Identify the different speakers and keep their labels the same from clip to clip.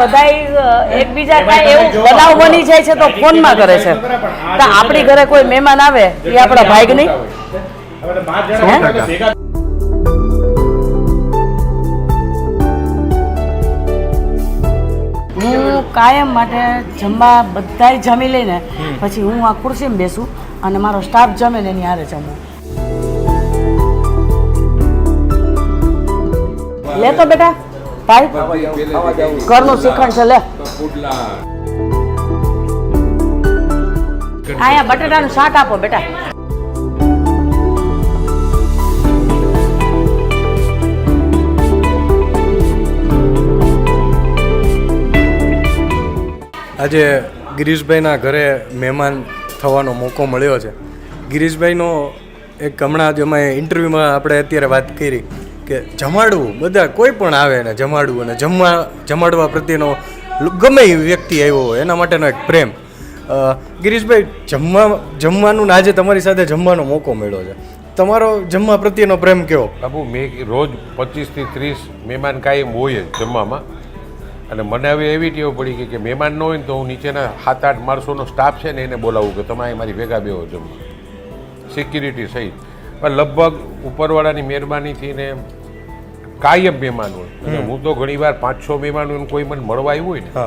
Speaker 1: બધાય એકબીજા કાંઈ એવું બનાવ બની જાય છે તો ફોનમાં કરે છે. તો આપણી ઘરે કોઈ મહેમાન આવે એ આપણા ભાઈ નહીં હે? હું કાયમ માટે જમવા બધાય જમી લઈને પછી હું આ ખુરશીમાં બેસું અને મારો સ્ટાફ જમે ને એની હારે જમું. લે તો બેટા. ભાઈ? ઘરનું શિખંડ છે લે. અહીંયા બટાટાનું શાક આપો બેટા.
Speaker 2: આજે ગિરીશભાઈના ઘરે મહેમાન થવાનો મોકો મળ્યો છે. ગિરીશભાઈનો એક હમણાં જ અમે ઇન્ટરવ્યૂમાં આપણે અત્યારે વાત કરી. કે જમાડવું, બધા કોઈ પણ આવે ને જમાડવું અને જમવા, જમાડવા પ્રત્યેનો ગમે એ વ્યક્તિ આવ્યો હોય, એના માટેનો એક પ્રેમ. ગિરીશભાઈ, જમવા, જમવાનું આજે તમારી સાથે જમવાનો મોકો મળ્યો છે. તમારો જમવા પ્રત્યેનો પ્રેમ કેવો?
Speaker 3: બાબુ, મેં રોજ પચીસથી ત્રીસ મહેમાન કાયમ હોય જ જમવામાં. અને મને હવે એવી ટેવ પડી ગઈ કે મહેમાન ન હોય ને તો હું નીચેના સાત આઠ માણસોનો સ્ટાફ છે ને એને બોલાવું કે તમે અહીં મારી ભેગા બેહો જમવા. સિક્યુરિટી સહિત. પણ લગભગ ઉપરવાળાની મહેરબાનીથી ને કાયમ મહેમાન હોય. હું તો ઘણીવાર પાંચ છ મહેમાન કોઈ મને મળવા આવ્યું હોય ને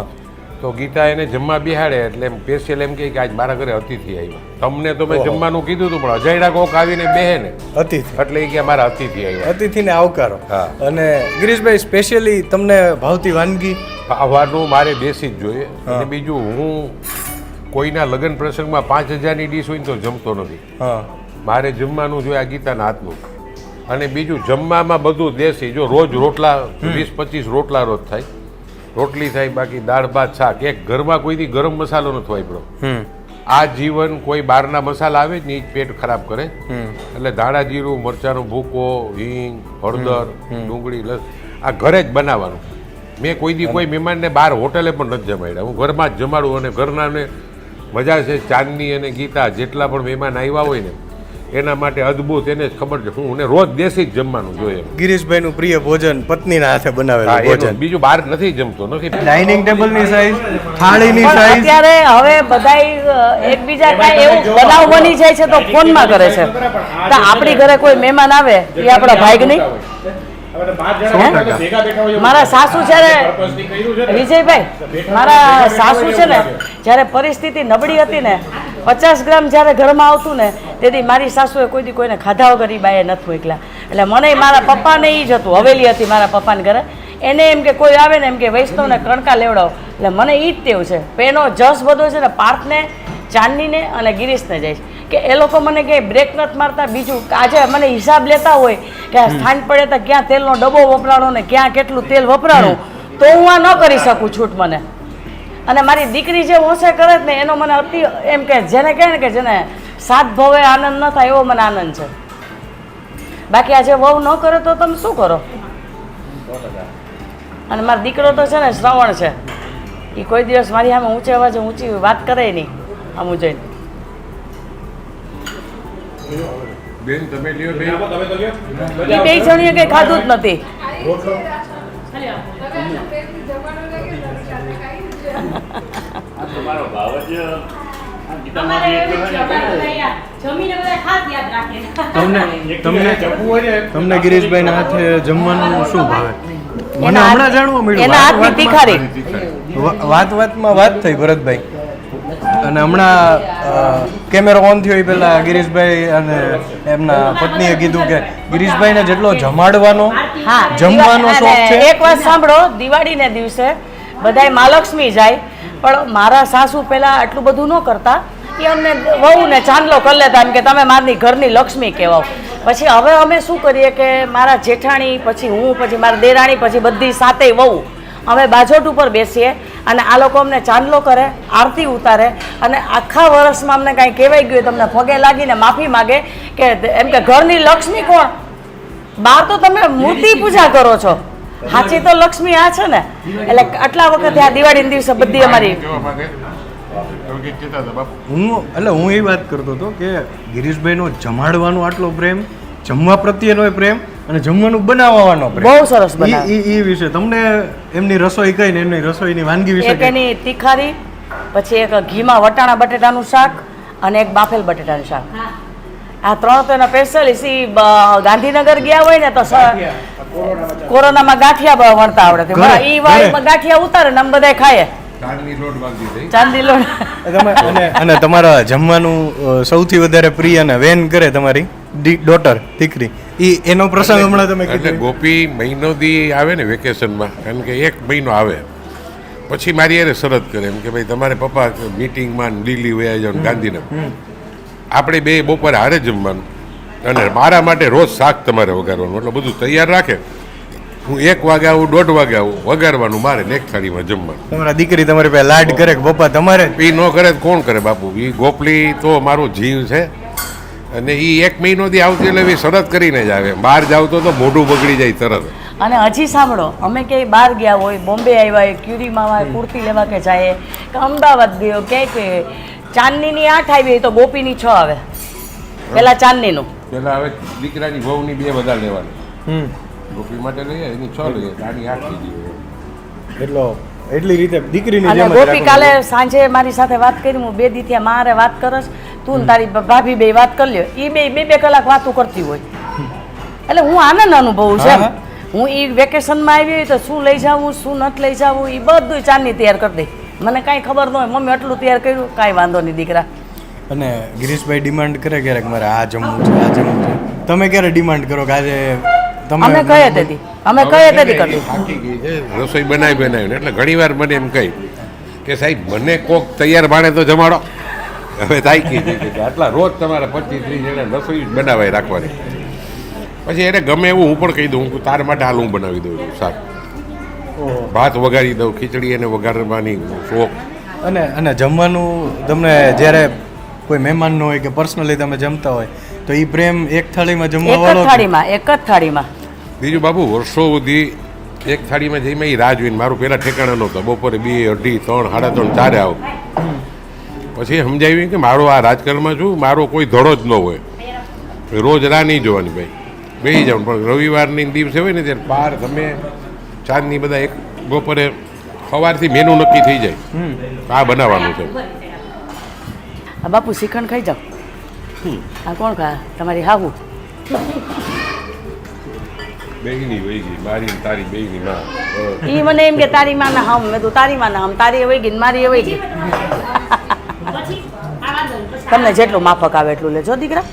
Speaker 3: તો ગીતા એને જમવા બિહાડે એટલે એમ સ્પેશિયલ એમ કે આજ મારા ઘરે અતિથિ આવ્યા. તમને તો મેં જમવાનું કીધું હતું પણ અજયડા કોક આવીને બેહે ને
Speaker 2: અતિથિ.
Speaker 3: એટલે એ કે મારા અતિથિ આવ્યા.
Speaker 2: અતિથિને આવકારો. અને ગિરીશભાઈ સ્પેશિયલી તમને ભાવતી વાનગી?
Speaker 3: ખાવાનું મારે દેશી જ જોઈએ. અને બીજું હું કોઈના લગ્ન પ્રસંગમાં પાંચ હજારની ડીશ હોય ને તો જમતો નથી.
Speaker 2: હા.
Speaker 3: મારે જમવાનું જોઈએ આ ગીતાના હાથનું. અને બીજું જમવામાં બધું દેશી જો રોજ રોટલા વીસ પચીસ રોટલા રોજ થાય. રોટલી થાય બાકી દાળ ભાત શાક. એક ઘરમાં કોઈથી ગરમ મસાલો નથી વાપરો આ જીવન કોઈ બહારના મસાલા આવે જ ને એ જ પેટ ખરાબ કરે. એટલે ધાણા જીરું મરચાંનો ભૂકો હિંગ હળદર ડુંગળી લસ આ ઘરે જ બનાવવાનું. મેં કોઈ દી કોઈ મહેમાનને બહાર હોટલે પણ નથી જમાડ્યા. હું ઘરમાં જ જમાડું અને ઘરનાને મજા છે ચાંદની અને ગીતા જેટલા પણ મહેમાન આવ્યા હોય ને એના માટે અદ્ભુત એને જ ખબર છે. હું રોજ દેશી જ જમવાનું જોઈએ.
Speaker 2: ગિરીશભાઈનું પ્રિય ભોજન પત્નીના હાથે બનાવેલું ભોજન.
Speaker 3: બીજું બહાર નથી જમતો નથી.
Speaker 2: ડાઇનિંગ ટેબલની સાઈઝ થાળીની સાઈઝ
Speaker 1: અત્યારે હવે બધાય એકબીજા કાંઈ એવું બનાવ બની જાય છે તો ફોનમાં કરે છે. તો આપણી ઘરે કોઈ મહેમાન આવે એ આપણા ભાઈ નહીં? મારા સાસુ જ્યારે વિજયભાઈ મારા સાસુ છે ને જ્યારે પરિસ્થિતિ નબળી હતી ને પચાસ ગ્રામ જ્યારે ઘરમાં આવતું ને, તેથી મારી સાસુએ કોઈ દી કોઈને ખાધા વગર એ બાએ નથી એકલા. એટલે મને મારા પપ્પાને એ જ હતું, હવેલી હતી મારા પપ્પાને ઘરે. એને એમ કે કોઈ આવે ને એમ કે, વૈષ્ણવને કણકા લેવડાવો. એટલે મને એ જ તેવું છે. પેનો જસ બધો છે ને પાર્થને, ચાંદનીને અને ગિરીશને જાય કે એ લોકો મને ક્યાંય બ્રેક નથી મારતા, બીજું આજે મને હિસાબ લેતા હોય કે આ સ્થાન પડે તો ક્યાં તેલનો ડબ્બો વપરાણો ને ક્યાં કેટલું તેલ વપરાણું, તો હું આ ન કરી શકું છૂટ મને. અને મારી દીકરી જે ઓછે કરે જ ને એનો મને અતિ એમ કે જેને કહે ને કે જેને સાત ભવે આનંદ ન થાય એવો મને આનંદ છે. બાકી આજે વહુ ન કરે તો તમે શું કરો? અને મારો દીકરો તો છે ને શ્રવણ છે. એ કોઈ દિવસ મારી સામે ઊંચે અવાજે ઊંચી વાત કરે નહીં આમ જઈને
Speaker 3: બેન તમે લ્યો
Speaker 1: બે જણીએ કંઈ ખાધું જ નથી.
Speaker 2: તમને તમને ગિરીશભાઈના હાથે જમવાનું શું ભાવે? મને હમણાં જાણવા મળ્યું વાત- વાતમાં વાત થઈ ભરતભાઈ. અને હમણાં કેમેરો ઓન થયો એ પહેલા ગિરીશભાઈ અને એમના પત્નીએ કીધું કે ગિરીશભાઈને જેટલો જમાડવાનો
Speaker 1: હા
Speaker 2: જમવાનો શોખ છે.
Speaker 1: એક વાત સાંભળો દિવાળીને દિવસે બધાય મહાલક્ષ્મી જાય પણ મારા સાસુ પહેલાં આટલું બધું ન કરતા. એ અમને વહુ ને ચાંદલો કરી લેતા એમ કે તમે મારી ઘરની લક્ષ્મી કહેવાઓ. પછી હવે અમે શું કરીએ કે મારા જેઠાણી, પછી હું, પછી મારા દેરાણી, પછી બધી સાથે વહુ અમે બાજોટ ઉપર બેસીએ અને આ લોકો અમને ચાંદલો કરે, આરતી ઉતારે અને આખા વર્ષમાં અમને કાંઈ કહેવાય ગયું તમને પગે લાગીને માફી માગે કે એમ કે ઘરની લક્ષ્મી કોણ? બહાર તો તમે મૂર્તિ પૂજા કરો છો. સાચી તો લક્ષ્મી આ છે ને એટલે આટલા વખતે આ દિવાળીના દિવસે બધી અમારી
Speaker 2: હું એટલે હું એ વાત કરતો હતો કે ગિરીશભાઈનો જમાડવાનો આટલો પ્રેમ જમવા પ્રત્યેનો એ પ્રેમ અને જમવાનું બનાવવાનો પ્રેમ
Speaker 1: બહુ સરસ બનાવે.
Speaker 2: ઈ ઈ વિશે તમને એમની રસોઈ કઈ ને એમની રસોઈની વાનગી વિશે
Speaker 1: એક એની તીખારી પછી એક ઘીમાં વટાણા બટેટાનું શાક અને એક બાફેલ બટેટાનું શાક આ ત્રણ તો એના સ્પેશિયલ ગાંધીનગર ગયા હોય ને તો કોરોનામાં ગાંઠિયા વણતા આવડે ઈ વાળીમાં ગાંઠિયા ઉતારે ને આમ બધા
Speaker 2: તમે અને અને તમારા જમવાનું સૌથી વધારે પ્રિય અને વેન કરે તમારી? ડોટર દીકરી. ઈ એનો પ્રસંગ હમણાં તમે
Speaker 3: એટલે ગોપી મહિનો દી આવે ને વેકેશનમાં કારણ કે એક મહિનો આવે. પછી મારી એને શરત કરે. એમ કે ભાઈ તમારે પપ્પા મીટિંગમાં દિલ્હી વયા જાવ ગાંધીનગર. આપણે બે બપોરે હારે જમવાનું. અને મારા માટે રોજ શાક તમારે વગાડવાનું એટલે બધું તૈયાર રાખે. હું એક વાગે આવું દોઢ વાગે આવું વગાડવાનું મારે નેક એક થાળીમાં જમવાનું.
Speaker 2: તમારા દીકરી તમારી પાસે લાડ કરે કે પપ્પા તમારે?
Speaker 3: એ ન કરે તો કોણ કરે બાપુ? એ ગોપલી તો મારો જીવ છે. અને એ એક મહિનોથી આવતી એટલે એ શરત કરીને જ આવે. બહાર જાવ તો તો મોઢું બગડી જાય તરત.
Speaker 1: અને હજી સાંભળો અમે ક્યાંય બહાર ગયા હોય બોમ્બે આવ્યા હોય ક્યુરીમાં હોય કુર્તી લેવા કે જાય કે અમદાવાદ ગયો ક્યાંય કે ચાંદનીની આઠ આવી હોય તો ગોપીની છ આવે. પેલા ચાંદનીનું.
Speaker 3: પેલા હવે દીકરાની વહુની બે બધા લેવાની. ગોપી માટે લઈએ એની છ લઈએ આની આઠ થઈ ગઈ
Speaker 2: એટલો એટલી રીતે દીકરીની જેમ
Speaker 1: ગોપી કાલે સાંજે મારી સાથે વાત કરી હું બે દીથી મારે વાત કરસ તું તારી ભાભી બે વાત કરી લ્યો. એ બે બે બે કલાક વાતું કરતી હોય. એટલે હું આનંદ અનુભવું છે
Speaker 2: હું
Speaker 1: એ વેકેશનમાં આવી હોય તો શું લઈ જાવું શું નથી લઈ જાવું એ બધું ચાંદની તૈયાર કરી દઈ મને કાંઈ ખબર ન હોય. મમ્મી આટલું તૈયાર કર્યું કાંઈ વાંધો નહીં દીકરા.
Speaker 2: અને ગિરીશભાઈ ડિમાન્ડ કરે ક્યારેક મારે? આ જમવું છે આ જમવું છે. તમે ક્યારે ડિમાન્ડ કરો કે આજે તમે
Speaker 1: અમે કહીએ તેથી અમે કહીએ તેથી કરતી
Speaker 3: થાકી ગઈ છે રસોઈ બનાવી બનાવીને. એટલે ઘણી વાર મને એમ કહી કે સાહેબ મને કોક તૈયાર ભાણે તો જમાડો. હવે થાકી ગઈ કે આટલા રોજ તમારે પચીસ ત્રીસ જણા રસોઈ જ બનાવાય રાખવાની. પછી એને ગમે એવું હું પણ કહી દઉં હું તાર માટે હાલ હું બનાવી દઉં છું
Speaker 2: ઓહો.
Speaker 3: ભાત વગાડી દઉં ખીચડી એને વગાડવાની શોખ.
Speaker 2: અને અને જમવાનું તમને જ્યારે કોઈ મહેમાન હોય કે પર્સનલી તમે જમતા હોય તો એ પ્રેમ એક થાળીમાં જમવા
Speaker 1: એક જ
Speaker 2: વાળો
Speaker 1: થાળીમાં એક જ થાળીમાં.
Speaker 3: બીજું બાબુ વર્ષો સુધી એક થાળીમાં જઈને એ રાહ જોઈને મારું પહેલાં ઠેકાણા નહોતા બપોરે બે અઢી ત્રણ સાડા ત્રણ ચારે આવું. પછી સમજાવ્યું કે મારો આ રાજકારણમાં છું મારો કોઈ ધડો જ ન હોય. રોજ રાહ નહીં જોવાની ભાઈ. બેસી જવાનું પણ રવિવારની દિવસે હોય ને ત્યારે બાર તમે ચાંદની બધા એક બપોરે સવારથી મેનુ નક્કી થઈ જાય. આ બનાવવાનું છે.
Speaker 1: આ બાપુ શ્રીખંડ ખાઈ જાઓ. આ કોણ ખા? તમારી હાહુ.
Speaker 3: બેયની વહી ગઈ મારી ને તારી બેયની માં.
Speaker 1: ઈ મને એમ કે તારી માં ના હમ મેં તું તારી માં ના હમ તારી વહી ગઈ ને મારી વહી ગઈ. તમને જેટલું માફક આવે એટલું લેજો દીકરા.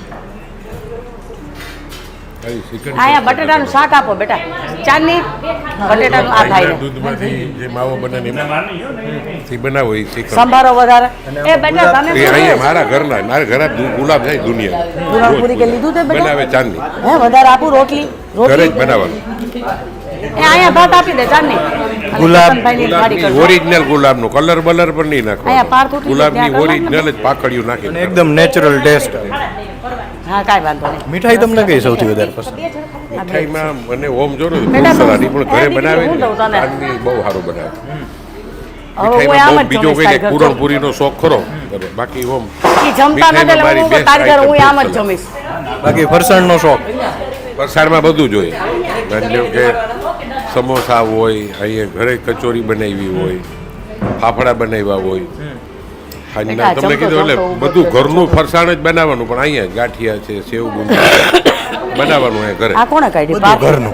Speaker 1: અહીંયા બટેટાનું શાક આપો બેટા. ચાંદની બટેટાનું આ થાય
Speaker 3: દૂધમાંથી જે માવો બને એમાંથી બનાવો એ
Speaker 1: સંભારો વધારે. એ બેટા તને
Speaker 3: એ અહીંયા મારા ઘરના મારા ઘરે ગુલાબ થાય દુનિયા
Speaker 1: પુરણપુરી કે લીધું તે બેટા?
Speaker 3: બનાવે ચાંદની.
Speaker 1: હે વધારે આપું રોટલી?
Speaker 3: ઘરે જ બનાવવાનું.
Speaker 1: એ અહીંયા ભાત આપી દે ચાંદની.
Speaker 2: ગુલાબ-.
Speaker 3: ઓરિજિનલ ગુલાબનો કલર બલર પણ નહીં
Speaker 1: નાખો પાર
Speaker 3: ગુલાબની
Speaker 1: જાય
Speaker 3: ઓરિજિનલ જ પાકડિયું
Speaker 2: અને
Speaker 3: નાખી
Speaker 2: એકદમ નેચરલ ટેસ્ટ
Speaker 1: હા કાંઈ વાંધો નહીં.
Speaker 2: મીઠાઈ તમને કઈ સૌથી વધારે પસંદ
Speaker 3: મીઠાઈમાં મને ઓમ જોરો
Speaker 1: બેટા,
Speaker 3: પણ ઘરે બનાવે. ને બહુ સારું બનાવે બીજો કઈ
Speaker 1: જો.
Speaker 3: પૂરણપૂરીનો શોખ ખરો. બાકી ઓમ
Speaker 1: જમતા નથી એટલે
Speaker 3: મીઠાઈમાં
Speaker 1: હું
Speaker 3: મારી
Speaker 1: તારી ઘર હું આમ જ જમીશ.
Speaker 2: બાકી ફરસાણનો શોખ?
Speaker 3: વરસાદમાં બધું જોઈએ. એટલે કે સમોસા હોય અહીંયા ઘરે કચોરી બનાવી હોય ફાફડા બનાવ્યા હોય.
Speaker 1: બેટા,
Speaker 3: તમને કીધું એટલે બધું. ઘરનું ફરસાણ જ બનાવવાનું પણ અહીંયા ગાંઠિયા છે સેવ બુંદી બનાવવાનું અહીંયા ઘરે.
Speaker 1: આ કોણે કાઢી
Speaker 2: ઘરનું.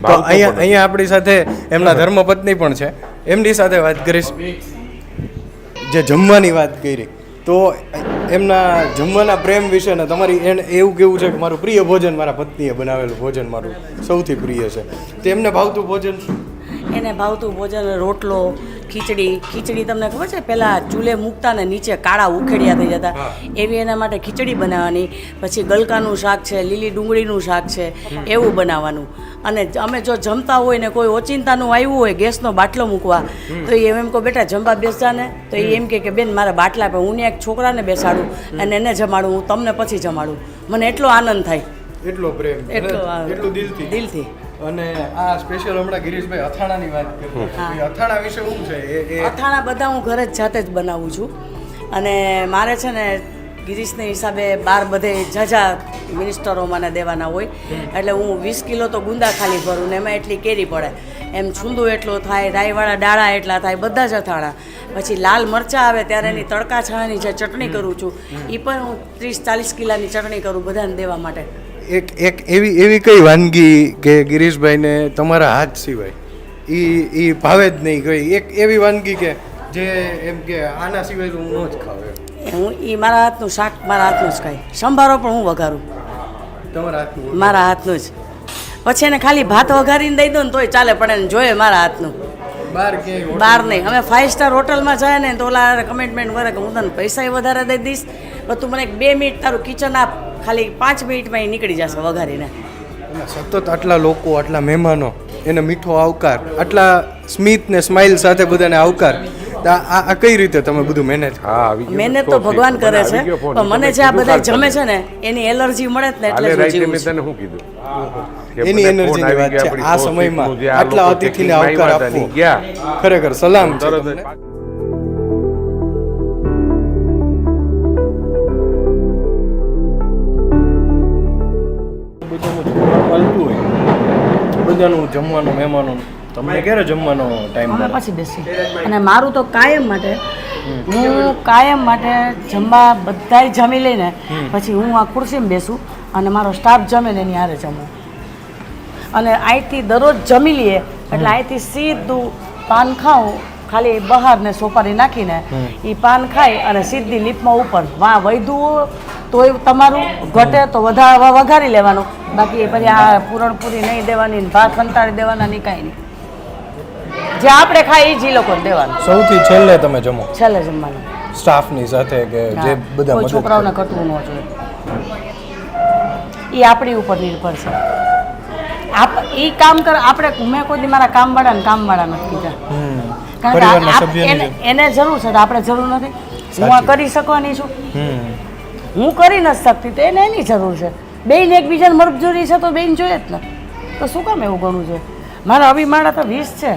Speaker 2: તો અહીંયા અહીંયા આપણી સાથે એમના ધર્મપત્ની પણ છે. એમની સાથે વાત કરીશ. જે જમવાની વાત કરી. તો એમના જમવાના પ્રેમ વિશે ને તમારી એને એવું કેવું છે કે મારું પ્રિય ભોજન મારા પત્નીએ બનાવેલું ભોજન મારું સૌથી પ્રિય છે. તો એમને ભાવતું ભોજન
Speaker 1: એને ભાવતું ભોજન રોટલો ખીચડી ખીચડી તમને ખબર છે? પેલા ચૂલે મૂકતા ને નીચે કાળા ઉખેડિયા થઈ જતા. એવી એના માટે ખીચડી બનાવવાની. પછી ગલકાનું શાક છે લીલી ડુંગળીનું શાક છે એવું બનાવવાનું. અને અમે જો જમતા હોય ને કોઈ ઓચિંતાનું આવ્યું હોય ગેસનો બાટલો મૂકવા તો એ એમ કહો બેટા જમવા બેસજા ને. તો એ એમ કે બેન મારા બાટલા પર હું એક છોકરાને બેસાડું અને એને જમાડું હું તમને પછી જમાડું. મને એટલો આનંદ થાય.
Speaker 2: એટલો પ્રેમ.
Speaker 1: એટલો
Speaker 2: દિલથી.
Speaker 1: દિલથી.
Speaker 2: અને આ સ્પેશિયલ હમણાં ગિરીશભાઈ અથાણાની વાત કરી.
Speaker 1: હા.
Speaker 2: અથાણા વિશે શું છે?
Speaker 1: અથાણા બધા હું ઘરે જ જાતે જ બનાવું છું. અને મારે છે ને ગિરીશને હિસાબે બાર બધે ઝાઝા મિનિસ્ટરો મને દેવાના હોય. એટલે હું વીસ કિલો તો ગુંદા ખાલી ભરું ને એમાં એટલી કેરી પડે. એમ છૂંદું એટલું થાય રાઈવાળા ડાળા એટલા થાય બધા જ અથાણા. પછી લાલ મરચાં આવે ત્યારે એની તડકા છાણાની જે ચટણી કરું છું એ પણ હું ત્રીસ ચાલીસ કિલાની ચટણી કરું બધાને દેવા માટે.
Speaker 2: એક એક એવી એવી કઈ વાનગી કે ગિરીશભાઈને તમારા હાથ સિવાય? એ એ ભાવે જ નહીં કઈ. એક એવી વાનગી કે જે એમ કે આના સિવાય હું ન જ ખાવ
Speaker 1: હું એ મારા હાથનું શાક મારા હાથનું જ ખાય. સંભારો પણ હું વઘારું.
Speaker 2: તમારા હાથનું
Speaker 1: મારા હાથનું જ. પછી એને ખાલી ભાત વઘારીને દઈ દો ને તોય ચાલે પણ એને જોઈએ મારા હાથનું.
Speaker 2: બાર બાર
Speaker 1: બહાર નહીં. અમે ફાઇવ સ્ટાર હોટલમાં જાય ને તો ઓલા કમિટમેન્ટ કરે કે હું તને પૈસા વધારે દઈ દઈશ. પણ તું મને બે મિનિટ તારું કિચન આપ. ખાલી પાંચ મિનિટમાં એ નીકળી જશે વઘારીને.
Speaker 2: સતત આટલા લોકો આટલા મહેમાનો એને મીઠો આવકાર આટલા સ્મિત ને સ્માઇલ સાથે બધાને આવકાર. આ કઈ રીતે તમે બધું મેનેજ
Speaker 3: હા આવી ગયો તો
Speaker 1: તો ભગવાન કરે છે. પણ મને જે આ બધા જમે છે ને એની એલર્જી મળે જ ને એટલે
Speaker 3: મેં તને શું કીધું?
Speaker 2: એની
Speaker 3: એનર્જી ની
Speaker 2: વાત છે. આ સમયમાં આટલા
Speaker 3: અતિથિ
Speaker 2: અતિથિને આવકાર
Speaker 3: ને
Speaker 2: આપવો. ખરેખર સલામ બધાનું જમવાનું મહેમાનોનું. તમને ક્યારે જમવાનો ટાઈમ
Speaker 1: મળે? પછી બેસી. અને મારું તો કાયમ માટે હું કાયમ માટે જમવા બધાય જમી લઈને પછી હું આ ખુરશીમાં બેસું અને મારો સ્ટાફ જમે ને એની હારે જમું. અને અહીંથી દરરોજ જમી લઈએ એટલે અહીંથી સીધું પાન ખાઉં ખાલી બહાર ને સોપારી નાખીને એ પાન ખાઈ અને સીધી લીપમાં ઉપર વાં વૈધું તોય તમારું ઘટે તો વધારે વઘારી લેવાનું. બાકી પછી આ પૂરણપૂરી નહીં દેવાની ભાત કંટાળી દેવાના નહીં કાંઈ નહીં. જે આપણે ખાઈ એ જ લોકોને દેવાનું.
Speaker 2: સૌથી છેલ્લે તમે જમો.
Speaker 1: છેલ્લે જમવાનું.
Speaker 2: સ્ટાફની સાથે કે જે બધા
Speaker 1: છોકરાઓને કટવું ન જોઈએ. એ આપણી ઉપર નિર્ભર છે. આપ એ કામ કર આપણે મેં કોઈ દી મારા કામવાળાને કામવાળા નથી કીધા. કારણ કે એને જરૂર છે તો આપણે જરૂર નથી. હું આ કરી શકવાની છું. હું કરી નથી શકતી તો એને એની જરૂર છે. બેન એકબીજાને મરબજૂરી છે તો બેન જોઈએ જ ને. તો શું કામ એવું ઘણું છે? મારા અભિમાણા તો વીસ છે.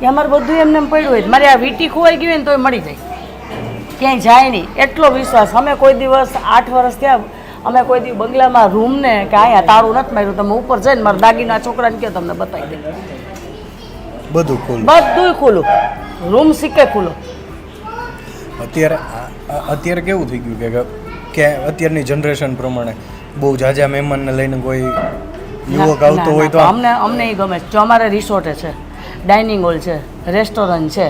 Speaker 1: કે અમારે બધું એમને પડ્યું હોય. મારે આ વીટી ખોવાઈ ગયું હોય ને તોય મળી જાય. ક્યાંય જાય નહીં. એટલો વિશ્વાસ. અમે કોઈ દિવસ આઠ વર્ષ થયા અમે કોઈ દિવસ બંગલામાં રૂમને કે અહીંયા તારું નથી માર્યું. તમે ઉપર જઈને મારા દાગીના છોકરાને કહો તમને બતાવી દે.
Speaker 2: બધું ખુલ્લું.
Speaker 1: બધું ખુલ્લું. રૂમ સિક્કે ખુલ્લો.
Speaker 2: અત્યારે અત્યારે કેવું થઈ ગયું કે કે અત્યારની જનરેશન પ્રમાણે બહુ જાજા મહેમાનને લઈને કોઈ યુવક આવતો હોય તો
Speaker 1: અમને અમને એ ગમે. છે જો અમારે રિસોર્ટે છે ડાઇનિંગ હોલ છે રેસ્ટોરન્ટ છે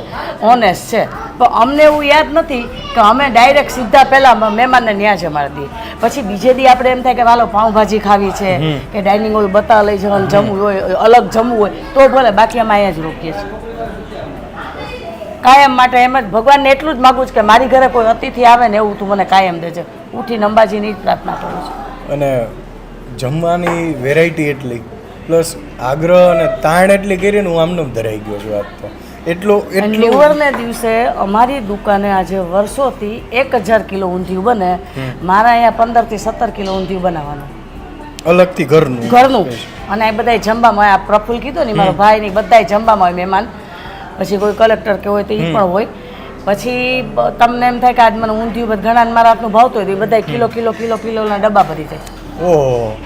Speaker 1: ઓનેસ છે. પણ અમને એવું યાદ નથી કે અમે ડાયરેક્ટ સીધા પહેલાં મહેમાનને ન્યા છે મારા દી. પછી બીજે દી આપણે એમ થાય કે વાલો પાઉંભાજી ખાવી છે કે ડાઇનિંગ હોલ બતાવ લઈ જવાનું જમવું હોય અલગ જમવું હોય તો ભલે બાકી અમે અહીંયા જ રોકીએ છીએ. કાયમ માટે એમ જ ભગવાનને એટલું જ માગું છું કે મારી ઘરે કોઈ અતિથિ આવે ને એવું તું મને કાયમ દેજે. ઉઠીને અંબાજીની જ પ્રાર્થના કરું છું.
Speaker 2: અને જમવાની વેરાયટી એટલી પ્લસ આગ્રહ અને તાણ એટલી કરીને હું આમને ધરાઈ ગયો છું આજ તો. એટલો એટલો
Speaker 1: દિવસે અમારી દુકાને આજે વર્ષોથી એક હજાર કિલો ઊંધિયું બને. મારા અહીંયા પંદરથી સત્તર કિલો ઊંધિયું બનાવવાનું.
Speaker 2: અલગથી ઘરનું.
Speaker 1: ઘરનું. અને એ બધાય જમવામાં આ પ્રફુલ કીધું ને મારો ભાઈ ને બધાય જમવામાં હોય મહેમાન. પછી કોઈ કલેક્ટર કે હોય તો એ પણ હોય. પછી તમને એમ થાય કે આજ મને ઊંધિયું બધું ઘણા મારા હાથનું ભાવતું હોય બધા કિલો કિલો કિલો કિલોના ડબ્બા ભરી જાય.
Speaker 2: ઓહો.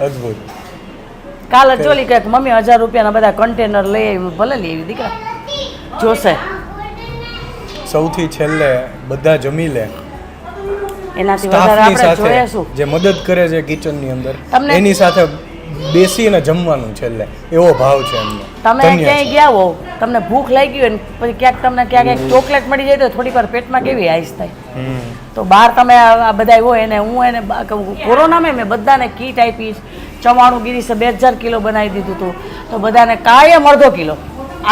Speaker 2: અદ્ભુત.
Speaker 1: કાલ ચોલી જોલી મમ્મી હજાર રૂપિયાના બધા કન્ટેનર લઈ આવી ભલે લઈ આવી દીકરા. જોશે.
Speaker 2: સૌથી છેલ્લે બધા જમી લે.
Speaker 1: એનાથી વધારે આપણે
Speaker 2: સાથે
Speaker 1: શું
Speaker 2: જે મદદ કરે છે કિચનની અંદર
Speaker 1: તમને-
Speaker 2: એની સાથે બેસીને જમવાનું છેલ્લે. એવો ભાવ છે એમનો.
Speaker 1: તમે ક્યાંય ગયા હો તમને ભૂખ લાગી હોય ને પછી ક્યાંક તમને ક્યાંક એક ચોકલેટ મળી જાય તો થોડીક વાર પેટમાં કેવી આઈસ થાય? તો બહાર તમે આ બધા હોય એને હું એને કોરોનામાં મેં બધાને કીટ આપી ચવાણું ગીરીસે બે હજાર કિલો બનાવી દીધું હતું તો બધાને કાયમ અડધો કિલો.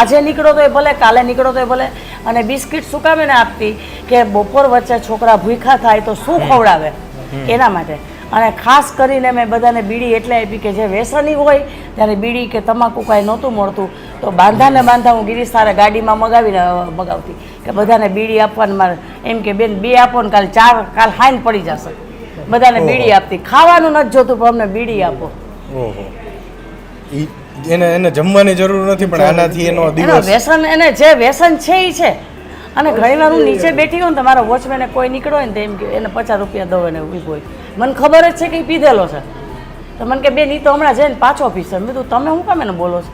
Speaker 1: આજે નીકળો તો એ ભલે કાલે નીકળો તો એ ભલે. અને બિસ્કિટ સુકાવીને આપતી કે બપોર વચ્ચે છોકરા ભૂખ્યા થાય તો શું ખવડાવે? એના માટે. અને ખાસ કરીને મેં બધાને બીડી એટલે આપી કે જે વ્યસની હોય ત્યારે બીડી કે તમાકુ કાંઈ નહોતું મળતું તો બાંધાને બાંધા હું ગિરીશ તારે ગાડીમાં મગાવીને મગાવતી. કે બધાને બીડી આપવાની મારે. એમ કે બેન બે આપો ને કાલ ચાર કાલ હાઈન પડી જશે. બધાને બીડી આપતી. ખાવાનું નથી જોતું પણ અમને બીડી આપો.
Speaker 2: એને એને જમવાની જરૂર નથી પણ આનાથી એનો દિવસ
Speaker 1: વ્યસન એને જે વ્યસન છે એ છે. અને ઘણી વાર હું નીચે બેઠી હોઉં ને તમારા મારા વોચમેને કોઈ નીકળ્યો હોય ને તો એમ કે એને પચાસ રૂપિયા દો એને ઊભી હોય. મને ખબર જ છે કે એ પીધેલો છે. તો મને કે બેન નહીં તો હમણાં જઈને પાછો પીશે. મેં કીધું તમે શું કામ એને બોલો છો?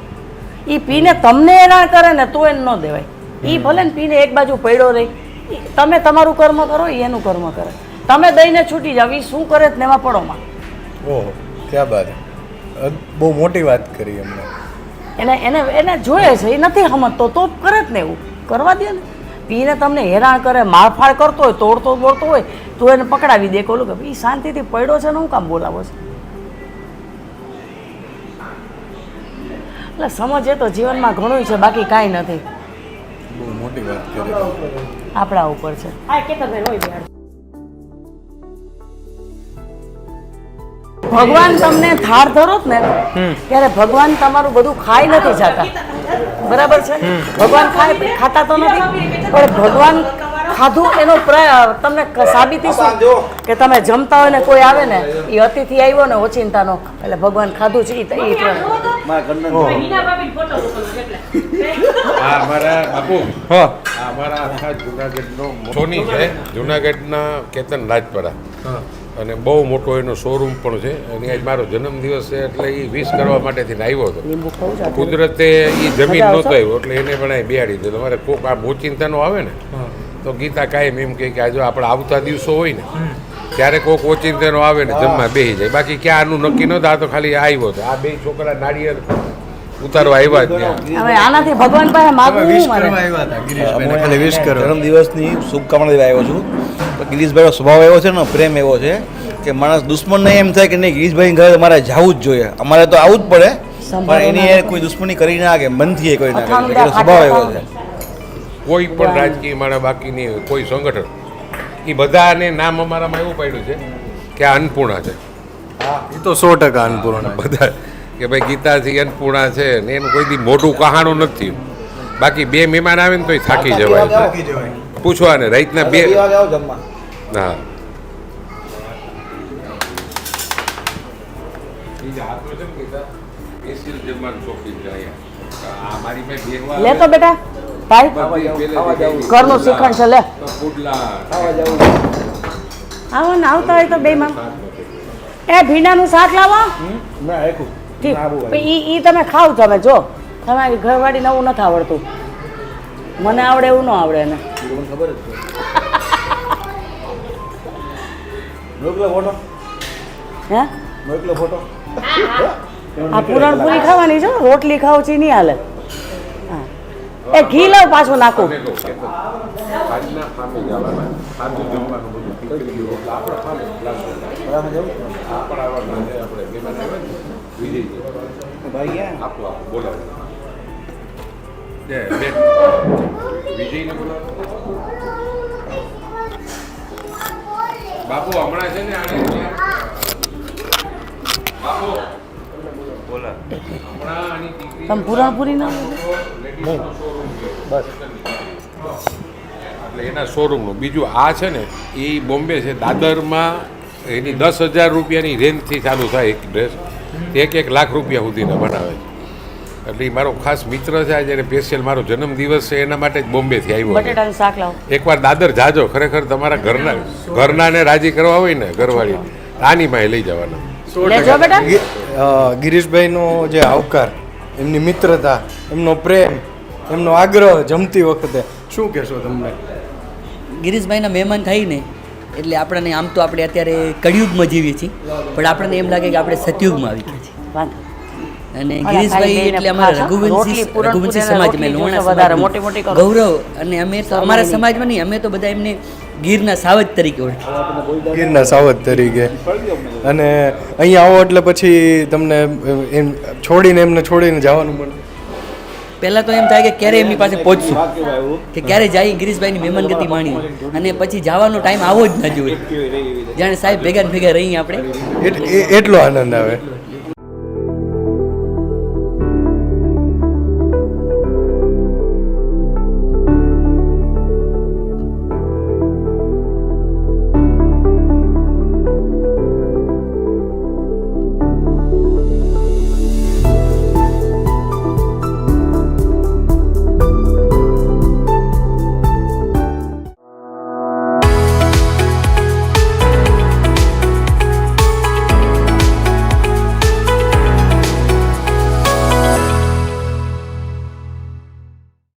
Speaker 1: એ પીને તમને હેરાન કરે ને તો એને ન દેવાય. એ ભલે ને પીને એક બાજુ પડ્યો રહી તમે તમારું કર્મ કરો એ એનું કર્મ કરે. તમે દઈને છૂટી જાવ એ શું કરે ને એમાં પડોમાં
Speaker 2: ઓહો ક્યાં બાત. બહુ મોટી વાત કરી એમને
Speaker 1: એને એને એને જોઈએ છે એ નથી સમજતો તો કરે જ ને એવું. કરવા દે ને. પીને તમને હેરાન કરે મારફાડ કરતો હોય તોડતો બોડતો હોય તો એને પકડાવી દે કે કે એ શાંતિથી પડ્યો છે ને હું કામ બોલાવો છે? એટલે સમજે તો જીવનમાં ઘણું છે બાકી કાંઈ નથી.
Speaker 2: બહુ મોટી વાત કરી તમે.
Speaker 1: આપણા ઉપર છે. ભગવાન તમને થાર ધરો ને ત્યારે ભગવાન તમારું બધું ખાઈ નથી જતા. બરાબર છે? ભગવાન ખાય ખાતા તો નથી. પણ ભગવાન ખાધું એનો તમને સાબિતી શું? કે તમે જમતા હોય ને કોઈ આવે ને એ અતિથિ આવ્યો ને ઓચિંતાનો એટલે ભગવાન ખાધું છે
Speaker 3: એ અમારા આખા જુનાગઢનો સોની છે જુનાગઢના કેતન રાજપરા.
Speaker 2: હા.
Speaker 3: અને બહુ મોટો એનો શોરૂમ પણ છે. અને આજ મારો જન્મદિવસ છે એટલે એ વિશ કરવા માટેથી આવ્યો હતો. કુદરતે એ જમીન નહોતો આવ્યો એટલે એને પણ અહીં બિહાડી દીધો. તમારે કોક આ મોચિંતાનો આવે ને તો ગીતા કાયમ એમ કહે કે આ જો આપણે આવતા દિવસો હોય ને ત્યારે કોક ઓચિંતાનો આવે ને જમવા બેસી જાય. બાકી ક્યાં આનું નક્કી નહોતું આ તો ખાલી આવ્યો હતો. આ બે છોકરા નાળિયેર ઉતારવા આવ્યા જ
Speaker 1: હવે આનાથી ભગવાન પાસે માગવું
Speaker 2: વિશ કરવા
Speaker 1: મારે
Speaker 2: આવ્યા હતા ગિરીશભાઈને. ખાલી વિશ કરો.
Speaker 4: જન્મદિવસની શુભકામના દેવા આવ્યો છું. ગિરીશભાઈનો સ્વભાવ એવો છે ને પ્રેમ એવો છે કે માણસ દુશ્મનને એમ થાય કે નહીં ગિરીશભાઈ ઘરે મારે જવું જ જોઈએ. અમારે તો આવવું જ પડે પણ એની એ કોઈ દુશ્મની કરી ના કે મનથી એ કરી ના
Speaker 1: અથાણું
Speaker 4: સ્વભાવ એવો છે.
Speaker 3: કોઈ પણ રાજકીય મારા બાકી નહીં હોય કોઈ સંગઠન એ બધાને નામ અમારામાં એવું પડ્યું છે કે આ અન્નપૂર્ણા છે.
Speaker 2: એ તો સો ટકા અન્નપૂર્ણ
Speaker 3: બધા કે ભાઈ ગીતાથી અન્નપૂર્ણા છે ને એનું કોઈ દી મોટું કહાણું નથી. બાકી બે મહેમાન આવે ને તો થાકી જવાય.
Speaker 2: થાકી જવાય
Speaker 3: પૂછવા ને રાતના બે
Speaker 4: બે વાગે આવો જમવા.
Speaker 3: હા
Speaker 1: લે તો બેટા ભાઈ ઘરનું શ્રીખંડ છે લે. આવો ને આવતા હોય તો બે માં એ ભીંડાનું શાક લાવો.
Speaker 4: ના
Speaker 1: ઠીક ઈ ઈ તમે ખાવ તમે જો. તમારી ઘરવાળી નવું નથી આવડતું. મને આવડે એવું ન આવડે એને.
Speaker 4: ખબર જ મોકલો ફોટો.
Speaker 1: હે?
Speaker 4: મોકલો ફોટો.
Speaker 1: આ પૂરણપૂરી ખાવાની છે રોટલી ખાવ છે નહીં હાલે. હા. એ ઘી લાવ પાછું નાખો.
Speaker 4: ભાઈ ક્યાં
Speaker 3: બાપુ હમણાં છે ને આને બાપુ બોલા. હમણાં આની દીકરી
Speaker 1: તમ પૂરા પૂરી ના
Speaker 3: એટલે એના શોરૂમનું બીજું આ છે ને એ બોમ્બે છે. દાદરમાં એની દસ હજાર રૂપિયાની રેન્જથી ચાલુ થાય એક ડ્રેસ એક એક લાખ રૂપિયા સુધીના બનાવે છે. એટલે એ મારો ખાસ મિત્ર છે આજે એને સ્પેશિયલ મારો જન્મદિવસ છે એના માટે જ બોમ્બેથી આવ્યો
Speaker 1: બટેટાનું શાક લાવો.
Speaker 3: એકવાર દાદર જાજો ખરેખર તમારા ઘરના ઘરનાને રાજી કરવા હોય ને ઘરવાળી આની માં લઈ જવાના.
Speaker 1: લેજો બેટા.
Speaker 2: ગિ- અ, ગિરીશભાઈનો જે આવકાર એમની મિત્રતા એમનો પ્રેમ એમનો આગ્રહ જમતી વખતે શું કહેશો તમને?
Speaker 5: ગિરીશભાઈના મહેમાન થાય ને એટલે આપણને આમ તો આપણે અત્યારે કળિયુગમાં જીવીએ છીએ પણ આપણને એમ લાગે કે આપણે સતયુગમાં આવી ગયા છીએ.
Speaker 1: વાંધો.
Speaker 5: અને ગિરીશભાઈ એટલે અમારા રઘુવંશી રઘુવંશી સમાજ
Speaker 1: રોટલી
Speaker 5: મેં
Speaker 1: જોશે
Speaker 5: લોહાણા
Speaker 1: વધારે,
Speaker 5: સમાજનું
Speaker 1: મોટી મોટી
Speaker 5: ગૌરવ અને અમે તો અમારા સમાજમાં નહીં અમે તો બધા એમને ગીરના સાવજ તરીકે ઓળખીએ.
Speaker 2: ગીરના સાવજ તરીકે. અને અહીંયા આવો એટલે પછી તમને એમ છોડીને એમને છોડીને જવાનું પણ
Speaker 5: પહેલાં તો એમ થાય કે ક્યારે એમની પાસે પહોંચશું કે ક્યારે જાય ગિરીશભાઈની મહેમાનગતિ માણી અને પછી જવાનો ટાઈમ આવો જ ન જોઈએ. જાણે સાહેબ ભેગા ભેગા રહીએ આપણે.
Speaker 2: એટલો આનંદ આવે.